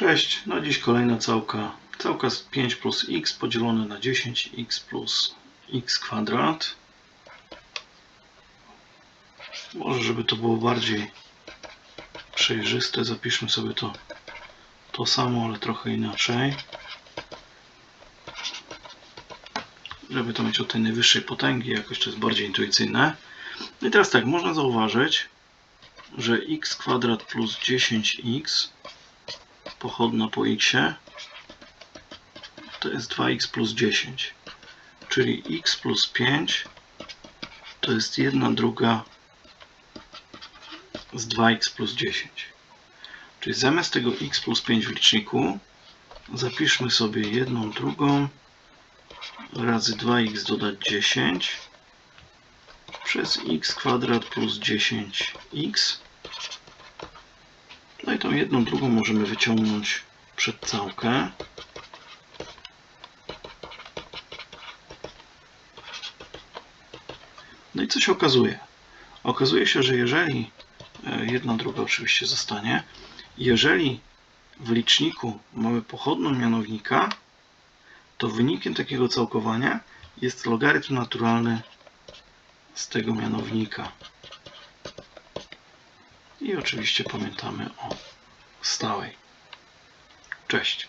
Cześć, no dziś kolejna całka. Całka z 5 plus x podzielone na 10 x plus x kwadrat. Może żeby to było bardziej przejrzyste, zapiszmy sobie to, to samo, ale trochę inaczej. Żeby to mieć od tej najwyższej potęgi, jakoś to jest bardziej intuicyjne. No i teraz tak, można zauważyć, że x kwadrat plus 10x pochodna po x. To jest 2x plus 10 czyli x plus 5 to jest 1 druga z 2x plus 10 czyli zamiast tego x plus 5 w liczniku zapiszmy sobie 1 drugą razy 2x dodać 10 przez x kwadrat plus 10x no i tą jedną drugą możemy wyciągnąć przed całkę. No i co się okazuje? Okazuje się, że jeżeli e, jedna druga oczywiście zostanie, jeżeli w liczniku mamy pochodną mianownika, to wynikiem takiego całkowania jest logarytm naturalny z tego mianownika. I oczywiście pamiętamy o stałej. Cześć.